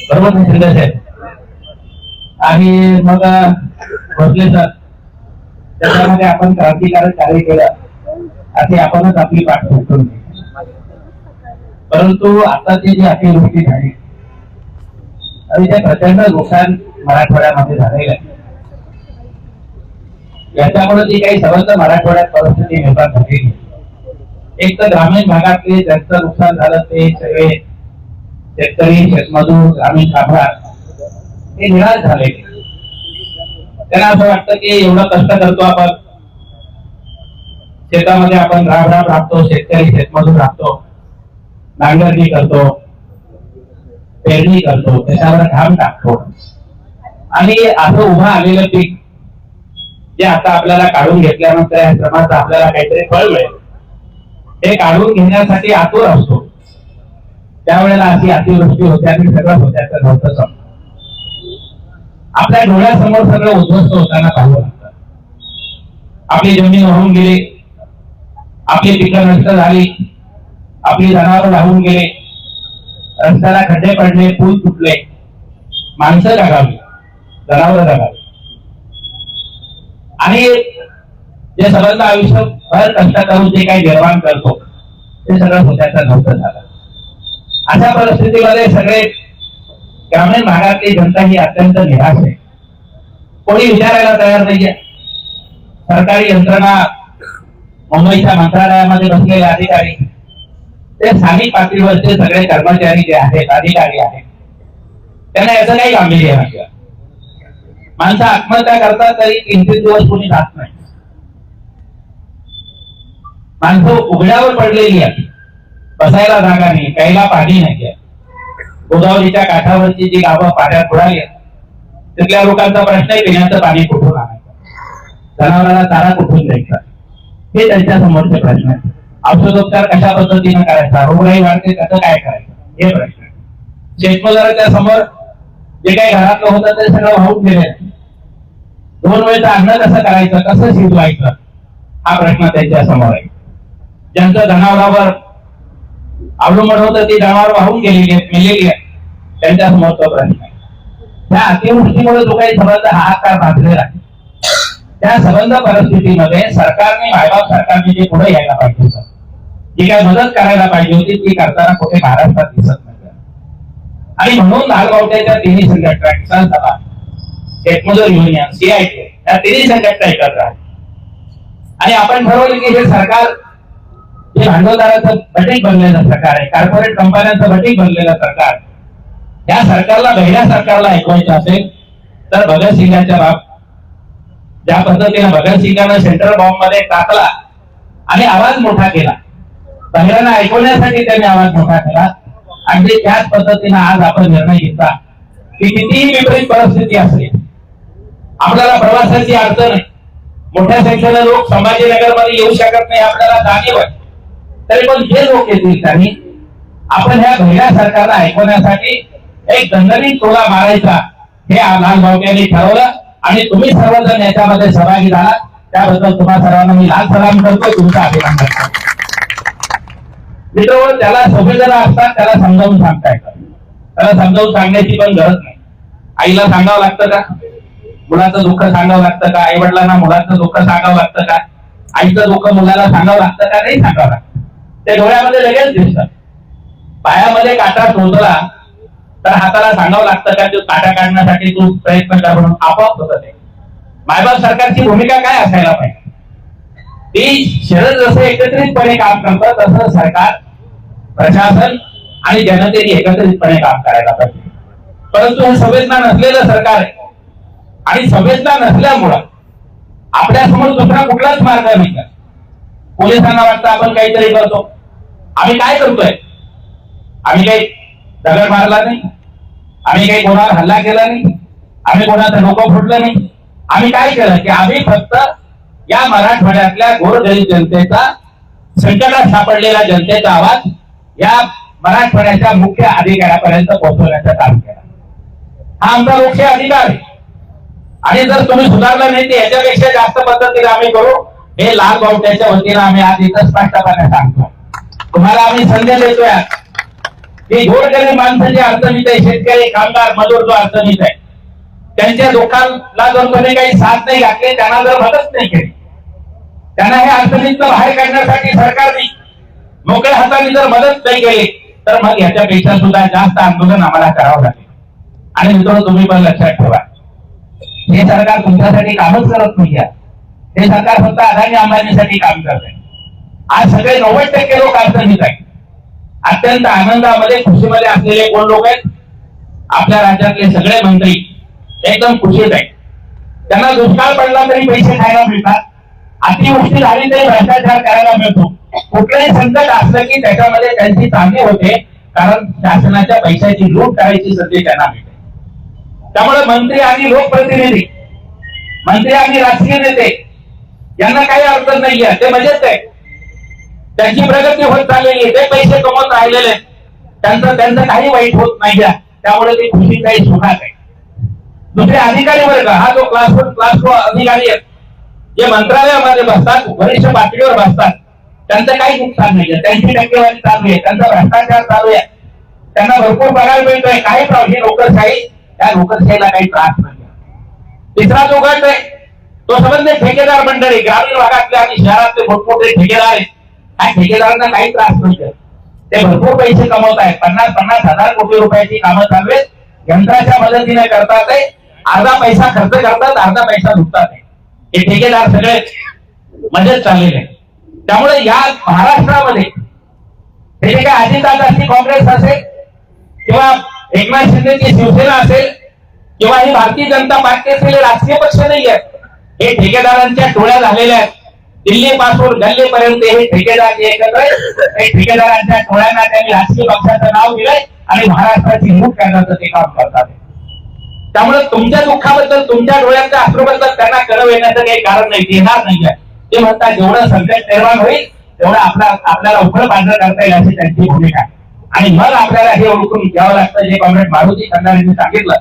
बरोबर ना शिंदे साहेब. आणि मग भोसले सर त्याच्यामध्ये आपण क्रांतिकारक कार्य. केलं असे आपणच आपली पाठ फुटून परंतु आताची जे अतिवृष्टी झाली आणि ते प्रचंड नुकसान मराठवाड्यामध्ये झालेलं आहे. याच्यामुळे जी काही सर्वत्र मराठवाड्यात परिस्थिती निर्माण झालेली एक तर ग्रामीण भागातले ज्यांचं नुकसान झालं ते सगळे शेतकरी शेतमजूर ग्रामीण कामगार हे निराश झाले. त्यांना असं वाटतं की एवढं कष्ट करतो आपण. शेतामध्ये आपण राब राब राबतो शेतकरी शेतमजूर राबतो. नांगरणी करतो पेरणी करतो त्याच्यावर घाम टाकतो. आणि असं उभं आलेलं पीक जे आता आपल्याला काढून घेतल्यानंतर या श्रमाचं आपल्याला काहीतरी फळ मिळेल हे काढून घेण्यासाठी आतुर असतो. त्यावेळेला अशी अतिवृष्टी होते आणि सगळं होत्याचं नव्हतं समजत. आपल्या डोळ्यासमोर सगळं उद्ध्वस्त होताना पाहावं लागतं आपली जमीन वाहून गेली आपली पिकं नष्ट झाली आपली जनावर वाहून गेले रस्त्याला खड्डे पडले पूल तुटले माणसं जगावी जनावर जगावी. आणि जे सगळं आयुष्य भर कष्ट करून जे काही निर्माण करतो ते सगळं होत्याचं नव्हतं झालं. अशा परिस्थितीमध्ये सगळे ग्रामीण भागातली जनता ही अत्यंत निराश आहे. कोणी विचारायला तयार नाहीये. सरकारी यंत्रणा मुंबईच्या मंत्रालयामध्ये बसलेले अधिकारी ते स्थानिक पातळीवरचे सगळे कर्मचारी जे आहेत अधिकारी आहेत त्यांना याचं काही गांभीर्य नाही माणसं आत्महत्या करतात तरी किंचित दिवस कोणी जात नाही. माणसं उघड्यावर पडलेली आहेत. बसायला जागा नाही प्यायला पाणी नाही गोदावरीच्या काठावरची जी गावं पाण्यात बुडाली तिथल्या लोकांचा प्रश्न आहे पिण्याचं पाणी कुठून आणायचं? जनावरांना चारा कुठून द्यायचा? हे त्यांच्या समोरचे प्रश्न आहेत. औषधोपचार कशा पद्धतीने करायचा? रोगराई वाढते त्याचं काय करायचं? हे प्रश्न आहेत. शेतमजुराच्या समोर जे काही घरातलं होतं ते सगळं वाहून गेले दोन वेळचं अन्न कसं करायचं? कसं शिजवायचं? हा प्रश्न त्यांच्यासमोर आहे. ज्यांचं जनावरावर अवलंबन होतं ती जनावर वाहून गेलेली आहेत मेलेली आहेत त्यांच्यासमोर तो प्रश्न आहे. त्या अतिवृष्टीमुळे जो काही संबंध हाहाकार भाजलेला आहे. त्या संबंध परिस्थितीमध्ये सरकारने मायबाप सरकारने जे पुढे यायला पाहिजे होतं जी काय मदत करायला पाहिजे होती ती करताना कुठे महाराष्ट्रात दिसत नाही. आणि म्हणून लालबावट्याच्या तिन्ही संघटना किसान सभा शेतमजूर युनियन सीआयटी या तिन्ही संघटना एकत्र आहेत आणि आपण ठरवलं की हे सरकार हे भांडवलदाराचं बटीक बनलेलं सरकार आहे. कॉर्पोरेट कंपन्यांचं बटीक बनलेलं सरकार. या सरकारला पहिल्या सरकारला ऐकवायचं असेल तर भगतसिंगाच्या बाब ज्या पद्धतीने भगतसिंगानं सेंट्रल बॉम्बमध्ये टाकला आणि आवाज मोठा केला. पहिल्यांदा ऐकवण्यासाठी त्यांनी आवाज मोठा केला. आणि त्याच पद्धतीने आज आपण निर्णय घेतला की कितीही विपरीत परिस्थिती असेल आपल्याला प्रवासाची अडचण आहे. मोठ्या संख्येने लोक संभाजीनगरमध्ये येऊ शकत नाही. आपल्याला जाणीव आहे. तरी पण जे लोक येतील त्यांनी आपण ह्या भैया सरकारला ऐकवण्यासाठी एक दणदणीत टोला मारायचा हे लाल भावक्यांनी ठरवलं. आणि तुम्ही सर्वजण याच्यामध्ये सहभागी झाला. त्याबद्दल तुम्हा सर्वांना मी लाल सलाम करतो तुमचा अभिनंदन करतो मित्र त्याला सगळेजण असतात त्याला समजावून सांगता येतात त्याला समजावून सांगण्याची पण गरज नाही. आईला सांगावं लागतं का? मुलाचं दुःख सांगावं लागतं का? आई वडिलांना मुलाचं दुःख सांगावं लागतं का? आईचं दुःख मुलाला सांगावं लागतं का? नाही सांगावं लागतं. ते डोळ्यामध्ये लगेच दिसतात. पायामध्ये काटा टोचला तर हाताला सांगावं लागतं का तो काटा काढण्यासाठी तू प्रयत्न कर म्हणून आपोआप होत ते. मायबाप सरकारची भूमिका काय असायला पाहिजे? ती शरद जसं एकत्रितपणे काम करतात तसं सरकार प्रशासन आणि जनतेने एकत्रितपणे काम करायला पाहिजे. परंतु हे संवेदना नसलेलं सरकार आहे. आणि संवेदना नसल्यामुळं आपल्यासमोर दुसरा कुठलाच मार्ग नाही. का पोलिसांना वाटतं आपण काहीतरी करतो. आम्ही काय करतोय? आम्ही काही दगड मारला नाही. आम्ही काही कोणावर हल्ला केला नाही. आम्ही कोणाचं डोकं फुटलं नाही. आम्ही काय केलं की आम्ही फक्त या मराठवाड्यातल्या गोरगरीब जनतेचा संकटात सापडलेला जनतेचा आवाज या मराठवाड्याच्या मुख्य अधिकाऱ्यापर्यंत पोहोचवण्याचं काम केलं. हा आमचा मुख्य अधिकार आहे. आणि जर तुम्ही सुधारलं नाही तर याच्यापेक्षा जास्त पद्धतीने आम्ही करू. हे लाल बावट्याच्या वतीनं आम्ही आज इथं स्पष्टपणे सांगतो. तुम्हाला आम्ही संधी देतोय. की ही गोरगरीब माणसं अडचणीत आहे शेतकरी कामगार मजूर जो अडचणीत आहे. त्यांच्या दुःखाला जर तुम्ही काही साथ नाही घातली त्यांना जर मदत नाही केली त्यांना हे अडचणीतनं बाहेर काढण्यासाठी सरकारने मोकळ्या हाताने जर मदत नाही केली तर मग याच्यापेक्षा सुद्धा जास्त आंदोलन आम्हाला करावं लागेल. आणि मित्रांनो तुम्ही पण लक्षात ठेवा. हे सरकार तुमच्यासाठी कामच करत नाही हे सरकार फक्त अदानी अंबानीसाठी काम करत आहे आज सगळे नव्वद टक्के लोक अडचणीत आहेत. अत्यंत आनंदामध्ये खुशीमध्ये असलेले कोण लोक आहेत? आपल्या राज्यातले सगळे मंत्री एकदम खुशीत आहेत. त्यांना दुष्काळ पडला तरी पैसे खायला मिळतात. अतिवृष्टी झाली तरी भ्रष्टाचार करायला मिळतो. कुठलंही संकट असलं की त्याच्यामध्ये त्यांची चांगली होते कारण शासनाच्या पैशाची लूट करायची संधी त्यांना मिळते. त्यामुळे मंत्री आणि लोकप्रतिनिधी मंत्री आणि राजकीय नेते यांना काही अडचण नाहीये. ते मजेत आहे त्यांची प्रगती होत चाललेली आहे. ते पैसे कमवत राहिलेले त्यांचं त्यांचं काही वाईट होत नाही त्यामुळे ते खुशी काही सुखात आहे दुसरे अधिकारी वर्ग हा जो क्लास वन क्लास टू अधिकारी आहेत जे मंत्रालयामध्ये बसतात वरिष्ठ पातळीवर बसतात त्यांचं काही नुकसान नाहीये त्यांची टक्केवारी चालू आहे. त्यांचा भ्रष्टाचार चालू आहे. त्यांना भरपूर पगार मिळतोय. काही प्रॉब्लेम ही नोकरशाही त्या नोकरशाहीला काही त्रास नाही तिसरा जो गट आहे तो संबंध ठेकेदार मंडळी. ग्रामीण भागातले आणि शहरातले मोठमोठे ठेकेदार आहेत. त्या ठेकेदारांना काही त्रास नसतो. ते भरपूर पैसे कमवत आहेत पन्नास पन्नास हजार कोटी रुपयाची कामं चालू आहेत. यंत्राच्या मदतीने करतात अर्धा पैसा खर्च करतात अर्धा पैसा लुटतात हे ठेकेदार सगळे मजेत चाललेले त्यामुळे या महाराष्ट्रामध्ये हे जे काय अजितदादा असतील काँग्रेस असेल किंवा एकनाथ शिंदेची शिवसेना असेल किंवा ही भारतीय जनता पार्टी असेल राजकीय पक्ष नाही आहेत हे ठेकेदारांच्या टोळ्या झालेल्या आहेत. दिल्ली पासून गल्लीपर्यंत हे ठेकेदार एकत्र ठेकेदारांच्या टोळ्यांना त्यांनी राजकीय पक्षाचं नाव दिलंय आणि महाराष्ट्राची मूठ करण्याचं ते काम करतात. त्यामुळे तुमच्या दुःखाबद्दल तुमच्या डोळ्यांच्या अश्रूबद्दल त्यांना कळव येण्याचं काही कारण नाही येणार नाही ते म्हणतात जेवढं संकट निर्माण होईल तेवढं आपला आपल्याला उघड पांढरं करता येईल अशी त्यांची भूमिका आणि मग आपल्याला हे ओळखून घ्यावं लागतं जे कॉम्रेड मारुती खंडारेंनी सांगितलं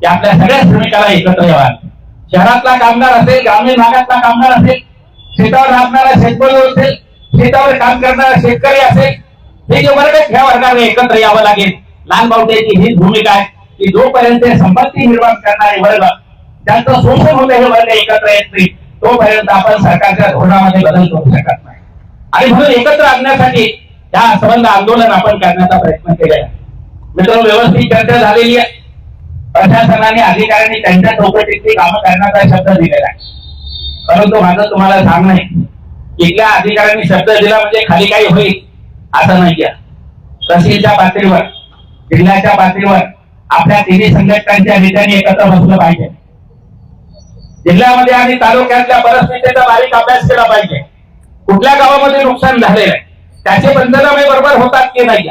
की आपल्या सगळ्या श्रमिकाला एकत्र यावं शहरातला कामगार असेल ग्रामीण भागातला कामगार असेल शेतावर राबणारा शेतकरी असेल शेतावर काम करणारा शेतकरी असेल हे जे वर्ग ह्या वर्गाने एकत्र यावं लागेल. लहान बावट्याची हीच भूमिका आहे की जोपर्यंत संपत्ती निर्माण करणारे वर्ग त्यांचं शोषण होतं हे वर्ग एकत्र येत नाही तोपर्यंत आपण सरकारच्या धोरणामध्ये बदल करू शकत नाही. आणि म्हणून एकत्र आणण्यासाठी या संबंध आंदोलन आपण करण्याचा प्रयत्न केलेला आहे. मित्रांनो व्यवस्थित चर्चा झालेली आहे. प्रशासनाने अधिकाऱ्यांनी त्यांच्या चौकटीतली कामं करण्याचा शब्द दिलेला आहे. परंतु माझं तुम्हाला सांगणं आहे इथल्या अधिकाऱ्यांनी शब्द दिला म्हणजे खाली काही होईल असं नाही तहसीलच्या पातळीवर जिल्ह्याच्या पातळीवर आपल्या तिन्ही संघटनांच्या नेत्यांनी एकत्र बसलं पाहिजे. जिल्ह्यामध्ये आणि तालुक्यातल्या परिस्थितीचा बारीक अभ्यास केला पाहिजे. कुठल्या गावामध्ये नुकसान झालेलं आहे त्याचे पंचनामे बरोबर होतात की नाही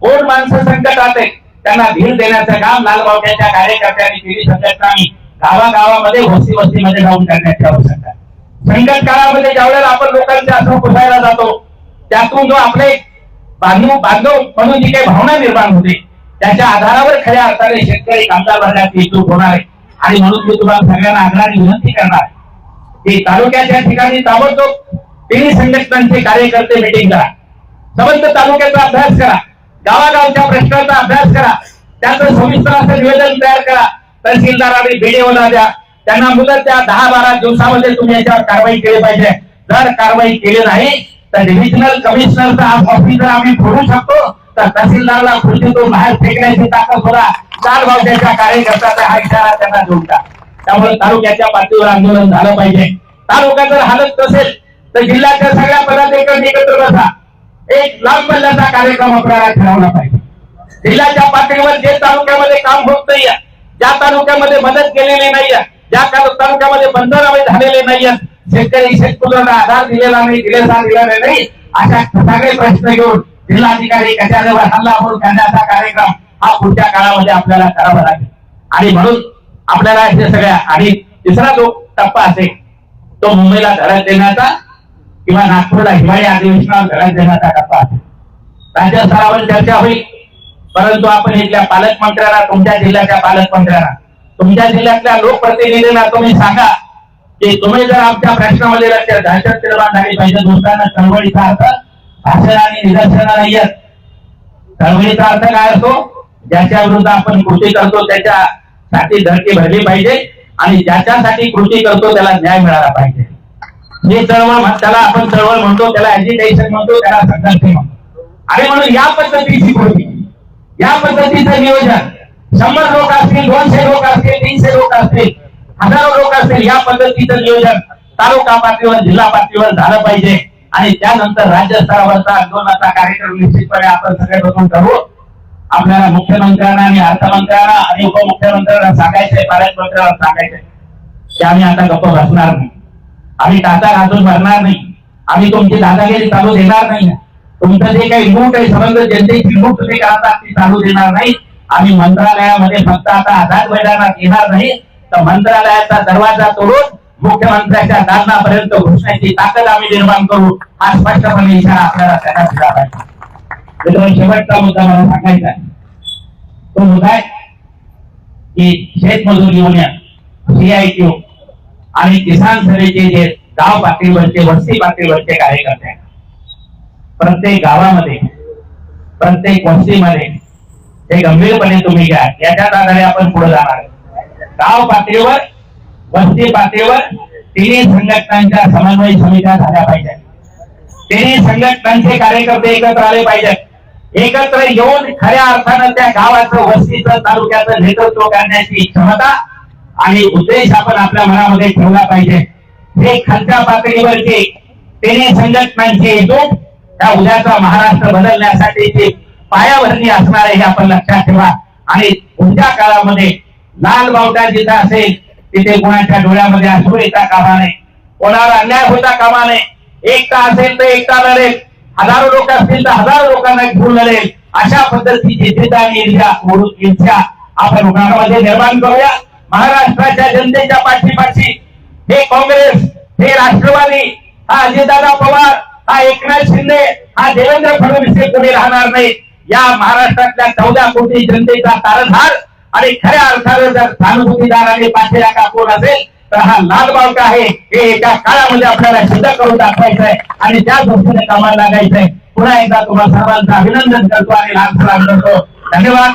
कोण माणसं संकटात आहे त्यांना धीर देण्याचं काम लालबावट्याच्या कार्यकर्त्यांनी तिन्ही संघटनांनी गावागावामध्ये वस्ती वस्तीमध्ये जाऊन करण्याची आवश्यकता संकट काळामध्ये ज्यावेळेला आपण लोकांच्या असं पुसायला जातो त्यातून जो आपले बांधव बांधव म्हणून जी काही भावना निर्माण होते त्याच्या आधारावर खऱ्या अर्थाने शेतकरी कामगार वर्गाची एकजूट होणार आहे. आणि म्हणून मी तुम्हाला सगळ्यांना आग्रहाने विनंती करणार की तालुक्याच्या ठिकाणी ताबडतोब तिन्ही संघटनांचे कार्यकर्ते मिटिंग करा. संबंध तालुक्याचा अभ्यास करा. गावागावच्या प्रश्नाचा अभ्यास करा. त्याचं सविस्तर असं निवेदन तयार करा. तहसीलदार तहसीलदारांनी बीडीओला द्या त्यांना मुदत द्या दहा बारा दिवसामध्ये तुम्ही याच्यावर कारवाई केली पाहिजे. जर कारवाई केली नाही तर डिव्हिजनल कमिशनरचा ऑफिस जर आम्ही फोडू शकतो तर तहसीलदारला खुर्चीतून बाहेर फेकण्याची ताकद सुद्धा चार भावच्या कार्यकर्त्याचा हा इशारा त्यांना देऊन त्यामुळे तालुक्याच्या पातळीवर आंदोलन झालं पाहिजे. तालुका जर हालत नसेल तर जिल्ह्याच्या सगळ्या पदाधिकारी एकत्र बसा. एक लांब पल्ल्याचा कार्यक्रम आपल्याला ठरवला पाहिजे. जिल्ह्याच्या पातळीवर जे तालुक्यामध्ये काम होत नाही ज्या तालुक्यामध्ये मदत केलेली नाहीये ज्या तालु- तालुक्यामध्ये पंचनामे झालेले नाहीये शेतकरी शेतकऱ्यांना आधार दिलेला नाही दिलेला दिलेला नाही अशा सगळे प्रश्न घेऊन जिल्हाधिकारी कचेरीवर हल्लाबोल करण्याचा कार्यक्रम हा पुढच्या काळामध्ये आपल्याला करावा लागेल. आणि म्हणून आपल्याला हे सगळ्या आणि तिसरा जो टप्पा असेल तो मुंबईला धरण देण्याचा किंवा नागपूरला हिवाळी अधिवेशनाला धरण देण्याचा टप्पा असेल. राज्य स्तरावर चर्चा होईल. परंतु आपण इथल्या पालकमंत्र्यांना तुमच्या जिल्ह्याच्या पालकमंत्र्यांना तुमच्या जिल्ह्यातल्या लोकप्रतिनिधींना तुम्ही सांगा की तुम्ही जर आमच्या प्रश्नामध्ये लक्ष दहशत निर्माण झाली पाहिजे दुसऱ्यांना चळवळीचा अर्थ भाषण आणि निदर्शन नाही चळवळीचा अर्थ काय असतो? ज्याच्या विरुद्ध आपण कृती करतो त्याच्यासाठी धरती भरली पाहिजे आणि ज्याच्यासाठी कृती करतो त्याला न्याय मिळाला पाहिजे. हे चळवळ म्हण- त्याला आपण चळवळ म्हणतो त्याला एज्युकेशन म्हणतो त्याला संघर्ष म्हणतो. आणि म्हणून या पद्धतीची कृती या पद्धतीचं नियोजन. शंभर लोक असतील दोनशे लोक असतील तीनशे लोक असतील हजारो लोक असतील या पद्धतीचं नियोजन तालुका पातळीवर जिल्हा पातळीवर झालं पाहिजे. आणि त्यानंतर राज्य स्तरावरचा आंदोलनाचा कार्यक्रम निश्चितपणे आपण सगळे बघून करू आपल्याला मुख्यमंत्र्यांना आणि अर्थमंत्र्यांना आणि उपमुख्यमंत्र्यांना सांगायचंय पालकमंत्र्यांना सांगायचंय. की आम्ही आता गप्प बसणार नाही. आम्ही टाचा घालून भरणार नाही. आम्ही तुमची दादागिरी चालू देणार नाही. तुमचं जे काही लूट आहे समज जनतेची लूट तुम्ही करतात ते चालू देणार नाही. आम्ही मंत्रालयामध्ये फक्त आता आधार मैदानात येणार नाही. तर मंत्रालयाचा दरवाजा तोडून मुख्यमंत्र्यांच्या दालनापर्यंत घुसण्याची ताकद आम्ही निर्माण करू हा स्पष्टपणे इशारा आपल्याला त्यांना दिला पाहिजे. शेवटचा मुद्दा मला सांगायचा आहे. तो मुद्दा आहे की शेतमजूर युनियन सीआयटीओ आणि किसान सभेचे जे गाव पातळीवरचे वस्ती पातळीवरचे कार्यकर्ते आहेत. प्रत्येक गावामध्ये प्रत्येक वस्तीमध्ये हे गंभीरपणे तुम्ही घ्या. याच्याच आधारे आपण पुढे जाणार गाव पातळीवर वस्ती पातळीवर तिन्ही संघटनांच्या समन्वय समित्या झाल्या पाहिजेत. तिन्ही संघटनांचे कार्यकर्ते एकत्र आले पाहिजेत. एकत्र येऊन खऱ्या अर्थानं त्या गावाचं वस्तीचं तालुक्याचं नेतृत्व करण्याची क्षमता आणि उद्देश आपण आपल्या मनामध्ये ठेवला पाहिजे. हे खालच्या पातळीवरचे तिन्ही संघटनांचे एकूण त्या उद्याचा महाराष्ट्र बदलण्यासाठीची पायाभरणी असणार आहे हे आपण लक्षात ठेवा. आणि पुढच्या काळामध्ये लाल बावटा जिथं असेल तिथे कोणाच्या डोळ्यामध्ये असू येता कामा नये कोणावर अन्याय होता कामा नये एकटा असेल तर एकटा लढेल. हजारो लोक असतील तर हजारो लोकांना घेऊन लढेल. अशा पद्धतीची जिद्द आणि इच्छा आपण उन्हाळ्यामध्ये निर्माण करूया. महाराष्ट्राच्या जनतेच्या पाठीपाठी हे काँग्रेस हे राष्ट्रवादी हा अजितदादा पवार हा एकनाथ शिंदे हा देवेंद्र फडणवीस कोणी राहणार नाही या महाराष्ट्रातल्या चौदा कोटी जनतेचा तारणहार आणि खऱ्या अर्थानं जर सहानुभूतीदार आणि पाठीला कापून असेल तर हा लाल आहे. हे एका काळामध्ये आपल्याला सिद्ध करून दाखवायचंय आणि त्या दृष्टीने कामाला लागायचंय. पुन्हा एकदा तुम्हाला सर्वांचं अभिनंदन करतो आणि लहान करतो. धन्यवाद.